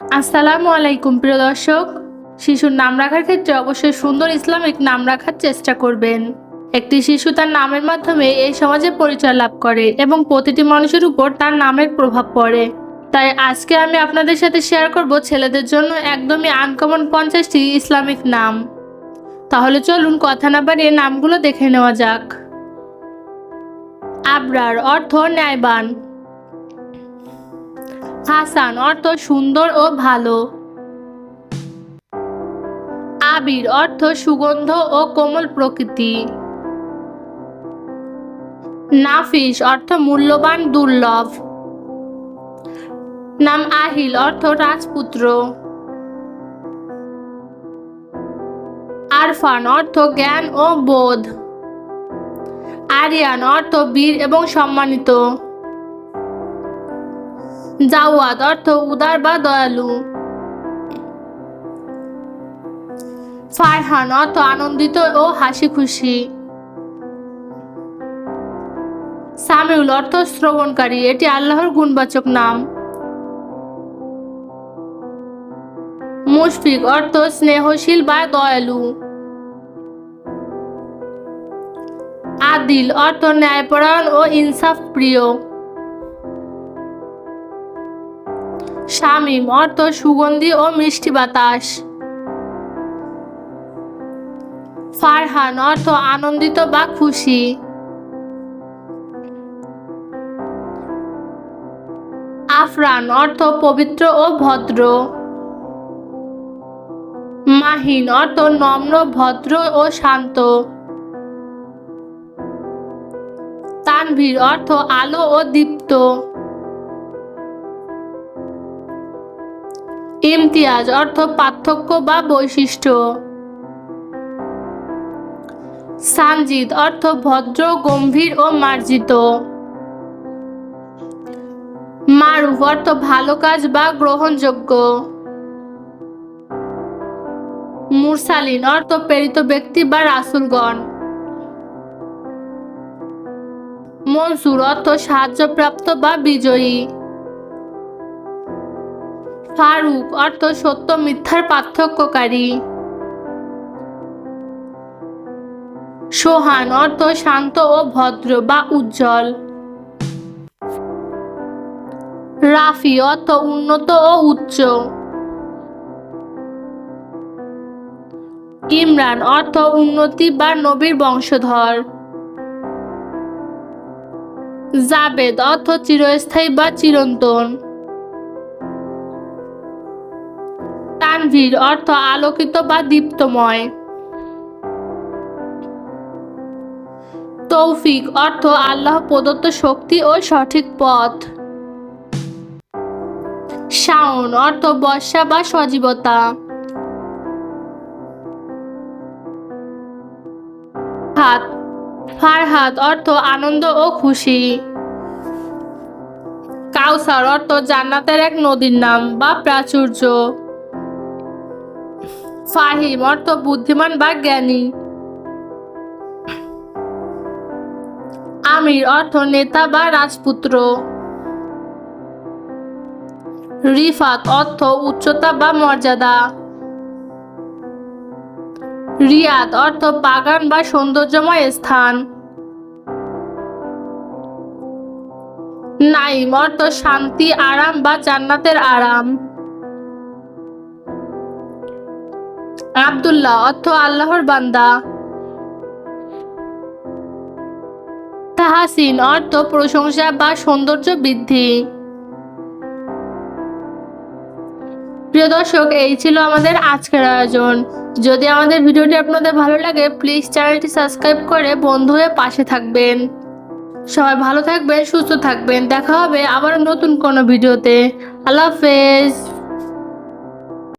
আসসালামু আলাইকুম, প্রিয় দর্শক। শিশুর নাম রাখার ক্ষেত্রে অবশ্যই সুন্দর ইসলামিক নাম রাখার চেষ্টা করবেন। একটি শিশু তার নামের মাধ্যমে এই সমাজে পরিচয় লাভ করে এবং প্রতিটি মানুষের উপর তার নামের প্রভাব পড়ে। তাই আজকে আমি আপনাদের সাথে শেয়ার করব ছেলেদের জন্য একদমই আনকমন পঞ্চাশটি ইসলামিক নাম। তাহলে চলুন কথা না বাড়িয়ে নামগুলো দেখে নেওয়া যাক। আবরার অর্থ ন্যায়বান। হাসান, অর্থ সুন্দর ও ভালো। আবির, অর্থ সুগন্ধ ও কোমল প্রকৃতি। নাফিস, অর্থ মূল্যবান, দুর্লভ। নাম আহিল, অর্থ রাজপুত্র। আরফান, অর্থ জ্ঞান ও বোধ। আরিয়ান, অর্থ বীর এবং সম্মানিত। জাওয়াদ অর্থ উদার বা দয়ালু। ফারহান অর্থ আনন্দিত ও হাসি খুশি। সামিউল অর্থ শ্রবণকারী, এটি আল্লাহর গুণবাচক নাম। মুশফিক অর্থ স্নেহশীল বা দয়ালু। আদিল অর্থ ন্যায়পরায়ণ ও ইনসাফ প্রিয়। শামীম অর্থ সুগন্ধি ও মিষ্টি বাতাস। ফারহান, অর্থ আনন্দিত বা খুশি। আফরান, অর্থ পবিত্র ও ভদ্র। মাহিন, অর্থ নম্র, ভদ্র ও শান্ত। তানভীর, অর্থ আলো ও দীপ্ত। ইমতিয়াজ, অর্থ পার্থক্য বা বৈশিষ্ট্য। সানজিদ, অর্থ ভদ্র, গম্ভীর ও মার্জিত। মারুফ, অর্থ ভালো কাজ বা গ্রহণযোগ্য। মুরসালিন, অর্থ প্রেরিত ব্যক্তি বা রাসুলগণ। মনসুর, অর্থ সাহায্যপ্রাপ্ত বা বিজয়ী। ফারুক অর্থ সত্য, মিথ্যার পার্থক্যকারী। সোহান, অর্থ শান্ত ও ভদ্র বা উজ্জ্বল। রাফি, অর্থ উন্নত ও উচ্চ। ইমরান, অর্থ উন্নতি বা নবীর বংশধর। জাবেদ, অর্থ চিরস্থায়ী বা চিরন্তন। তানভীর অর্থ আলোকিত বা দীপ্তময়। তৌফিক অর্থ আল্লাহ প্রদত্ত শক্তি ও সঠিক পথ। শাওন অর্থ বর্ষা বা সজীবতা। হাত ফারহাত অর্থ আনন্দ ও খুশি। কাউসার অর্থ জান্নাতের এক নদীর নাম বা প্রাচুর্য। ফাহিম অর্থ বুদ্ধিমান বা জ্ঞানী। আমির অর্থ নেতা বা রাজপুত্র। রিফাত অর্থ উচ্চতা বা মর্যাদা। রিয়াদ অর্থ বাগান বা সৌন্দর্যময় স্থান। নাইম অর্থ শান্তি, আরাম বা জান্নাতের আরাম। আব্দুল্লাহ, অর্থ আল্লাহর বান্দা। তাহাসিন, অর্থ প্রশংসা বা সৌন্দর্য বৃদ্ধি। প্রিয় দর্শক, এই ছিল আমাদের আজকের আয়োজন। যদি আমাদের ভিডিওটি আপনাদের ভালো লাগে প্লিজ চ্যানেলটি সাবস্ক্রাইব করে বন্ধু হয়ে পাশে থাকবেন। সবাই ভালো থাকবেন, সুস্থ থাকবেন। দেখা হবে আবার নতুন কোনো ভিডিওতে। আল্লাহ হাফেজ।